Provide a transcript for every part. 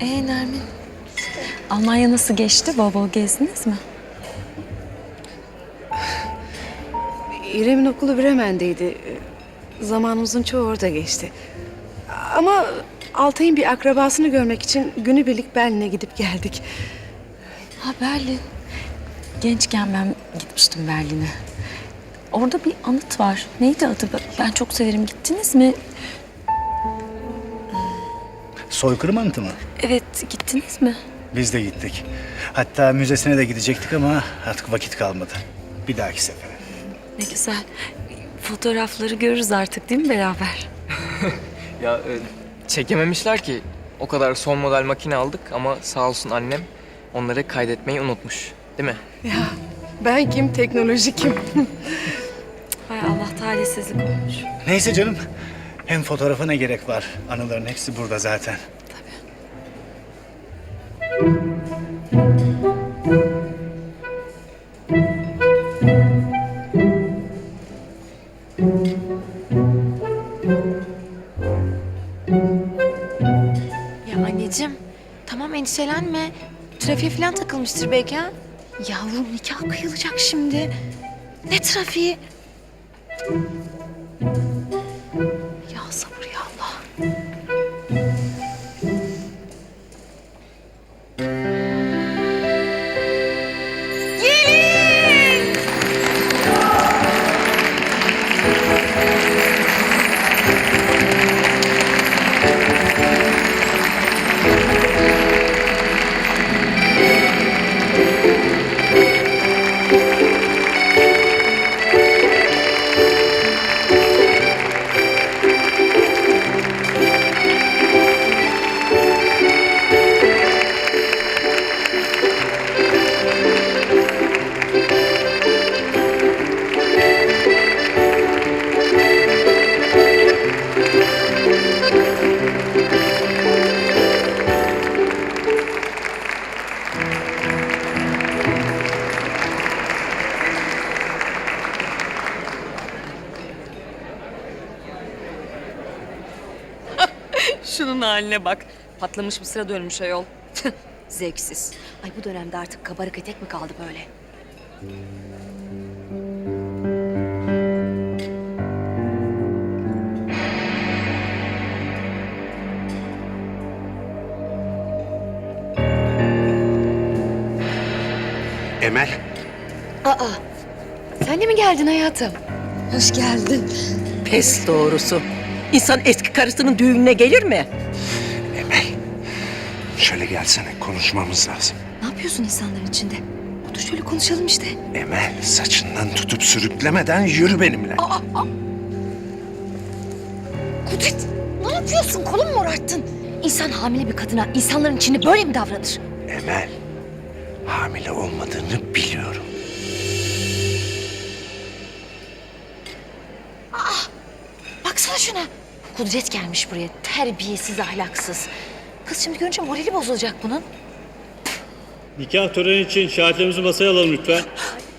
Ee Nermin? Almanya nasıl geçti? Bol bol gezdiniz mi? İrem'in okulu Bremen'deydi. Zamanımızın çoğu orada geçti. Ama Altay'ın bir akrabasını görmek için günübirlik Berlin'e gidip geldik. Ha Berlin. Gençken ben gitmiştim Berlin'e. Orada bir anıt var. Neydi adı? Ben çok severim. Gittiniz mi? Soykırım anıtı mı? Evet, gittiniz mi? Biz de gittik. Hatta müzesine de gidecektik ama artık vakit kalmadı. Bir dahaki sefere. Ne güzel. Fotoğrafları görürüz artık değil mi beraber? Ya e, çekememişler ki. O kadar son model makine aldık ama sağ olsun annem onları kaydetmeyi unutmuş. Değil mi? Ya ben kim, teknoloji kim? Hay Allah talihsizlik olmuş. Neyse canım. Hem fotoğrafa ne gerek var? Anıların hepsi burada zaten. Ya anneciğim tamam endişelenme. Trafiğe falan takılmıştır belki ha. Yavrum nikah kıyılacak şimdi. Ne trafiği? Haline bak. Patlamış mısıra dönmüş ayol. Zevksiz. Ay bu dönemde artık kabarık etek mi kaldı böyle? Emel, Aa sen de mi geldin hayatım? Hoş geldin. Pes doğrusu. İnsan eski karısının düğününe gelir mi? Emel. Şöyle gelsene, konuşmamız lazım. Ne yapıyorsun insanların içinde? Otur şöyle konuşalım işte. Emel, saçından tutup sürüklemeden yürü benimle. Kudret ne yapıyorsun? Kolum mu morarttın? İnsan hamile bir kadına insanların içinde böyle mi davranır? Emel, hamile olmadığını biliyorum. Baksana şuna. Kudret gelmiş buraya. Terbiyesiz, ahlaksız. Kız şimdi görünce morali bozulacak bunun. Nikah töreni için şahitlerimizi masaya alalım lütfen.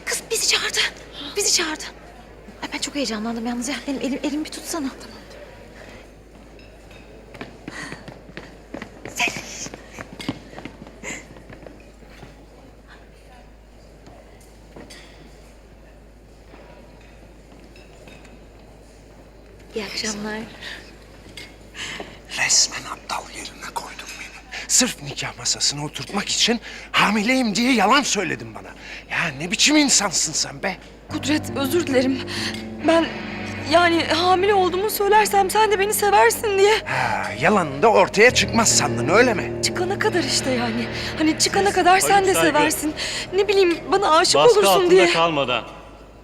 Kız bizi çağırdı. Bizi çağırdı. Ay ben çok heyecanlandım yalnız ya. Benim elim, elimi bir tutsana. Tamam. İyi akşamlar. Resmen aptal yerine koydun beni. Sırf nikah masasına oturtmak için hamileyim diye yalan söyledin bana. Ya ne biçim insansın sen be? Kudret özür dilerim. Ben yani hamile olduğumu söylersem sen de beni seversin diye. Ha, yalanın da ortaya çıkmaz sandın öyle mi? Çıkana kadar işte yani. Hani çıkana kadar sen de saygı. seversin. Ne bileyim bana aşık Baskı olursun altında diye. kalmadan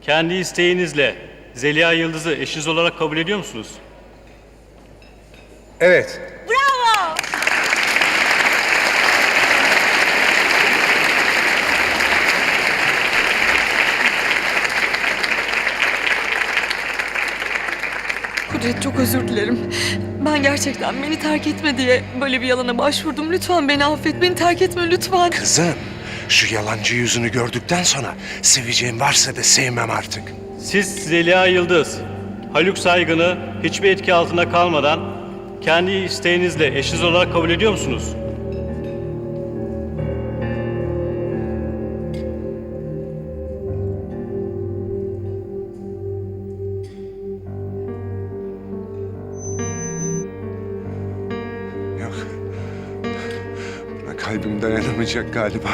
kendi isteğinizle Zeliha Yıldız'ı eşiniz olarak kabul ediyor musunuz? Evet. Kudret çok özür dilerim. Ben gerçekten beni terk etme diye böyle bir yalana başvurdum. Lütfen beni affet. Beni terk etme lütfen. Kızım, şu yalancı yüzünü gördükten sonra seveceğim varsa da sevmem artık. Siz Zeliha Yıldız, Haluk Saygın'ı hiçbir etki altında kalmadan kendi isteğinizle eşiniz olarak kabul ediyor musunuz? Yok. Buna kalbimden yanamayacak galiba.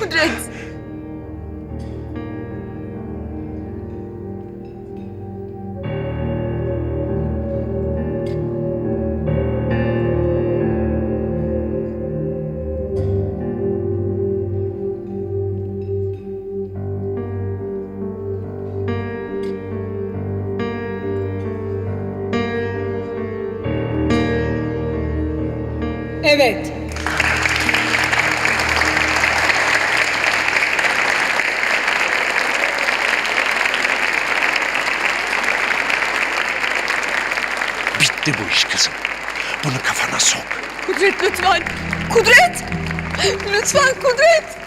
Kudret. Evet. Bitti bu iş kızım. Bunu kafana sok. Kudret lütfen. Kudret. Lütfen Kudret.